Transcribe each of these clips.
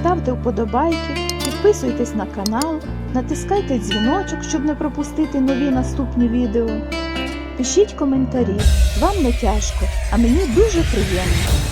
Ставте вподобайки, підписуйтесь на канал, натискайте дзвіночок, щоб не пропустити нові наступні відео. Пишіть коментарі, вам не тяжко, а мені дуже приємно.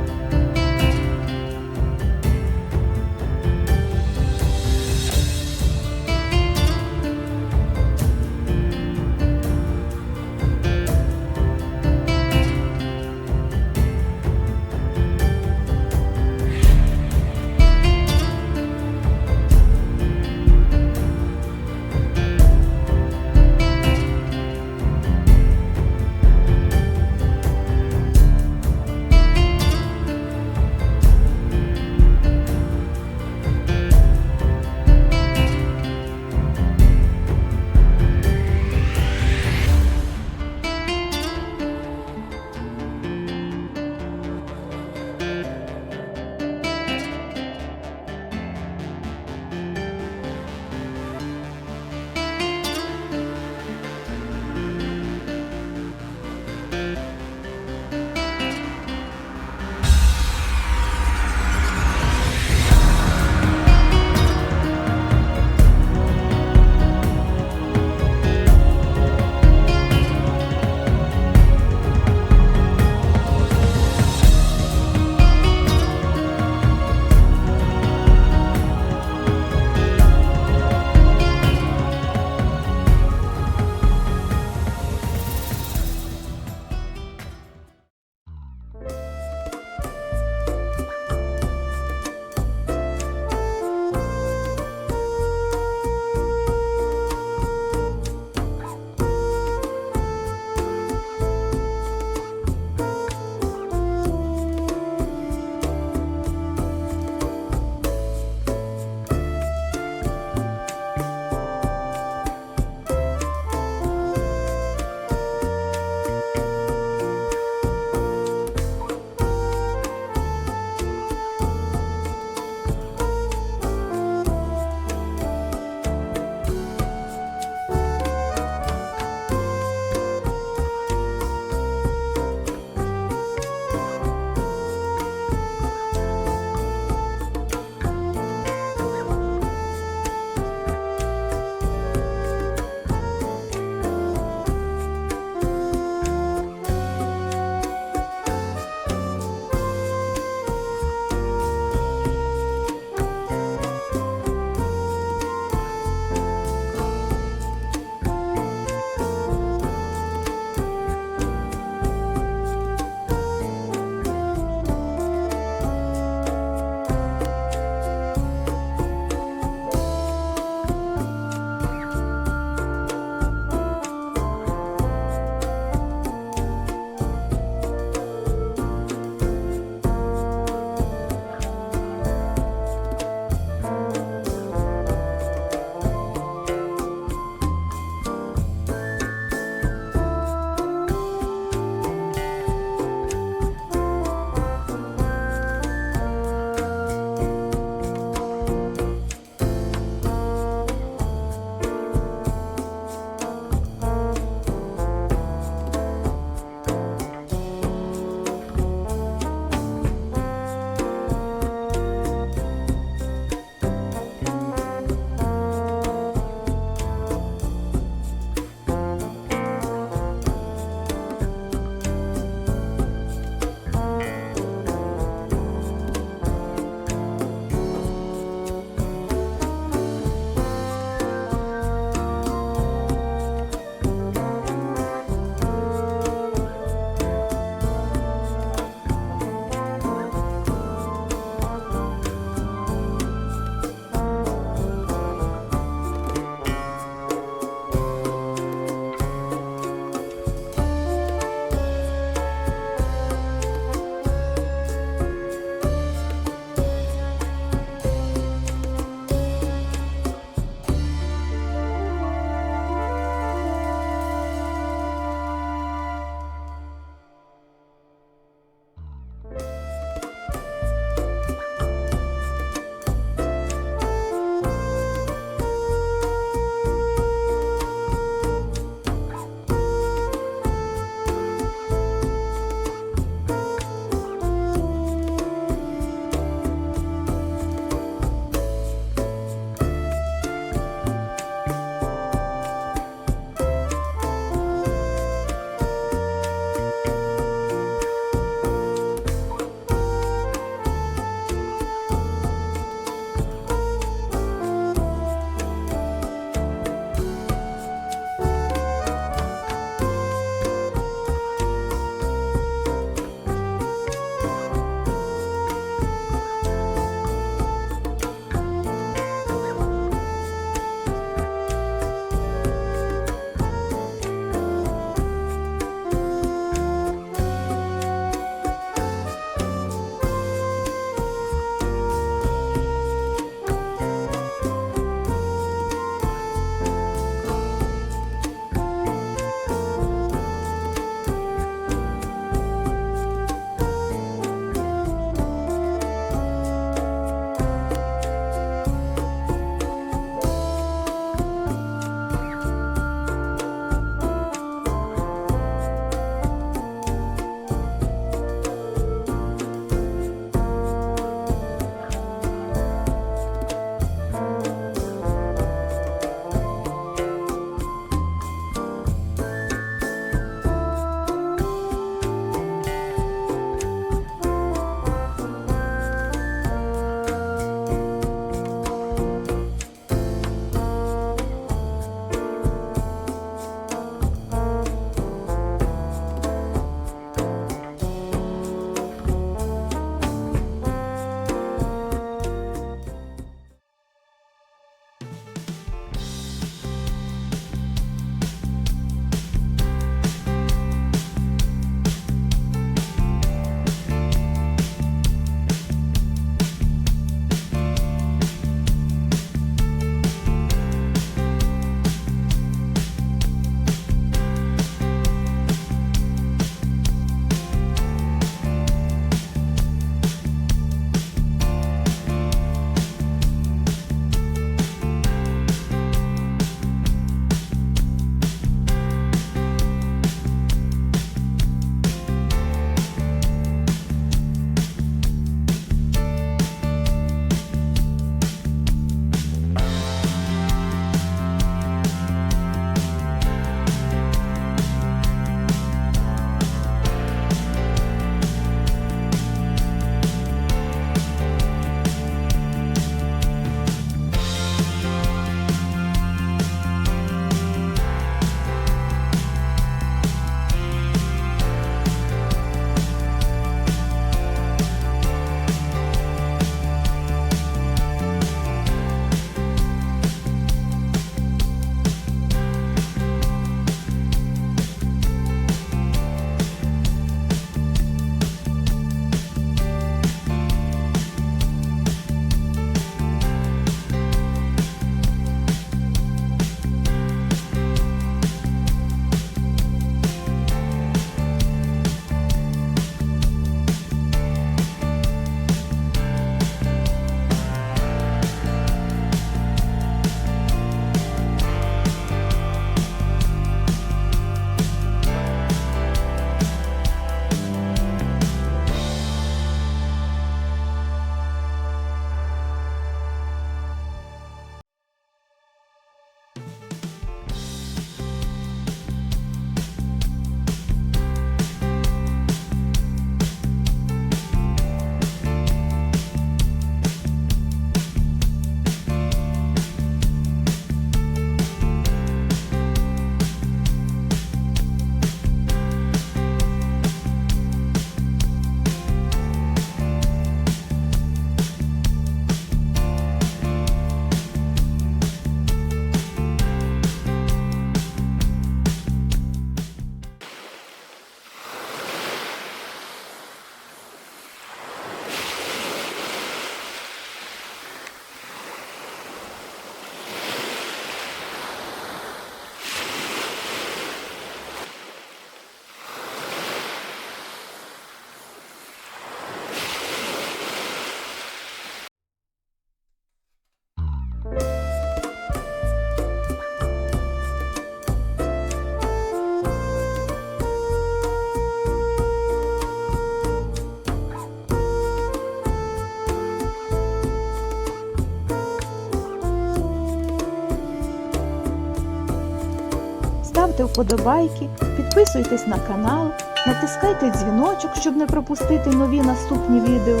Вподобайки, підписуйтесь на канал, натискайте дзвіночок, щоб не пропустити нові наступні відео.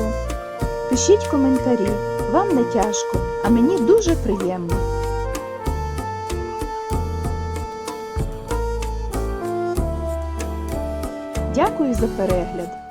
Пишіть коментарі, вам не тяжко, а мені дуже приємно. Дякую за перегляд!